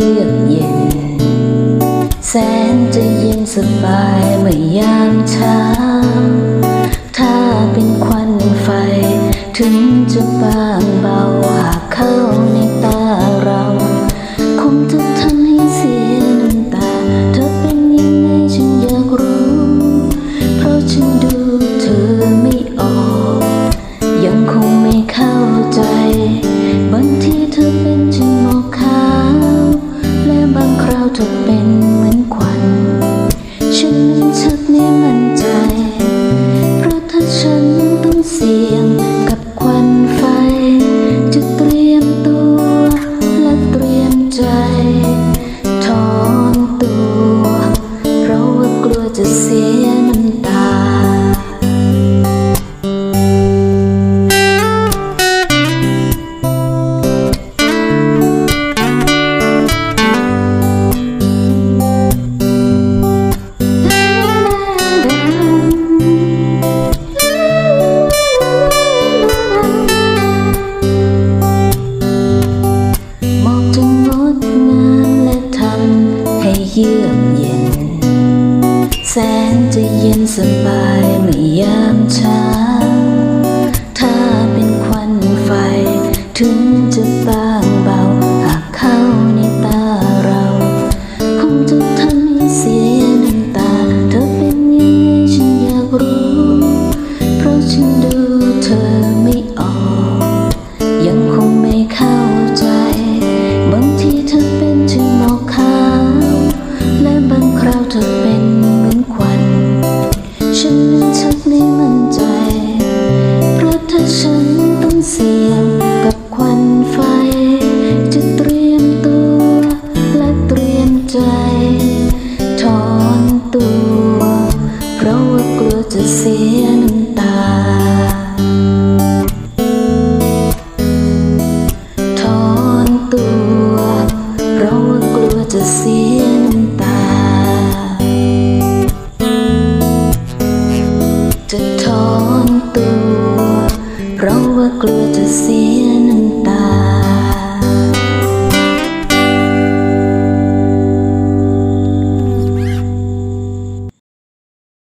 ยือกเย็น แสนจะเย็นสบายเมื่อยาม ธอเป็นเหมือนควัน ฉันชักไม่มั่นใจ เพราะถ้าฉันต้องเสี่ยงกับควันไฟ จะเตรียมตัวและเตรียมใจถอนตัว เพราะว่ากลัวจะเสียน แสนจะเย็นสบายไม่ยาก gluttony.